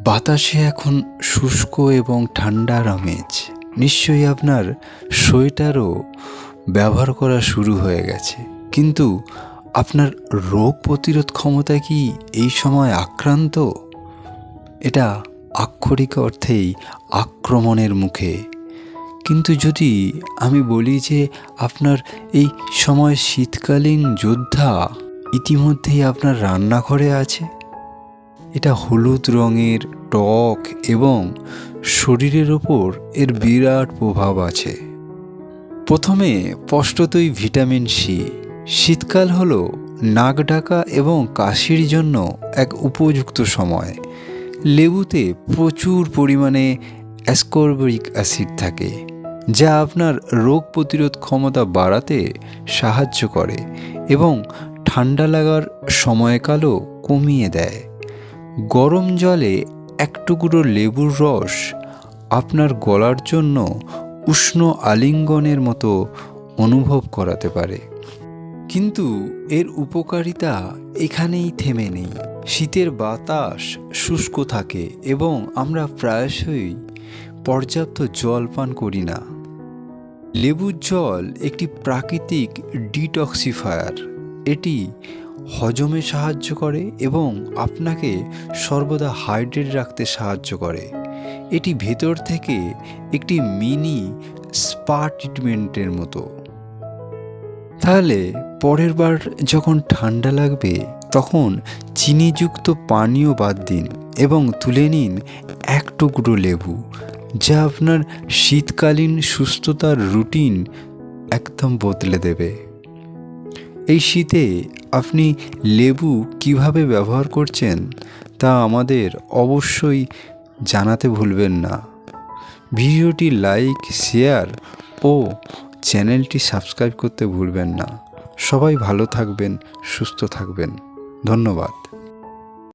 বাতাসে এখন শুষ্ক এবং ঠান্ডার আমেজ নিশ্চয়ই আপনার সোয়েটারও ব্যবহার করা শুরু হয়ে গেছে। কিন্তু আপনার রোগ প্রতিরোধ ক্ষমতা কি এই সময় আক্রান্ত? এটা আক্ষরিক অর্থেই আক্রমণের মুখে। কিন্তু যদি আমি বলি যে আপনার এই সময় শীতকালীন যোদ্ধা ইতিমধ্যেই আপনার রান্নাঘরে আছে এটা হলুদ রঙের টক এবং শরীরের ওপর এর বিরাট প্রভাব আছে। প্রথমে স্পষ্টতই ভিটামিন সি শীতকাল হলো নাক ডাকা এবং কাশির জন্য এক উপযুক্ত সময়। লেবুতে প্রচুর পরিমাণে অ্যাসকর্বিক অ্যাসিড থাকে, যা আপনার রোগ প্রতিরোধ ক্ষমতা বাড়াতে সাহায্য করে এবং ঠান্ডা লাগার সময়কালও কমিয়ে দেয়। গরম জলে এক টুকরো লেবুর রস আপনার গলার জন্য উষ্ণ আলিঙ্গনের মতো অনুভব করাতে পারে। কিন্তু এর উপকারিতা এখানেই থেমে নেই। শীতের বাতাস শুষ্ক থাকে এবং আমরা প্রায়শই পর্যাপ্ত জল পান করি না। লেবুর জল একটি প্রাকৃতিক ডিটক্সিফায়ার। এটি হজমে সাহায্য করে এবং আপনাকে সর্বদা হাইড্রেট রাখতে সাহায্য করে। এটি ভেতর থেকে একটি মিনি স্পা ট্রিটমেন্টের মতো। তাহলে পরের বার যখন ঠান্ডা লাগবে, তখন চিনিযুক্ত পানীয় বাদ দিন এবং তুলে নিন এক টুকরো লেবু, যা আপনার শীতকালীন সুস্থতার রুটিন একদম বদলে দেবে। এই শীতে আপনি লেবু কীভাবে ব্যবহার করছেন তা আমাদের অবশ্যই জানাতে ভুলবেন না। ভিডিওটি লাইক, শেয়ার ও চ্যানেলটি সাবস্ক্রাইব করতে ভুলবেন না। সবাই ভালো থাকবেন, সুস্থ থাকবেন। ধন্যবাদ।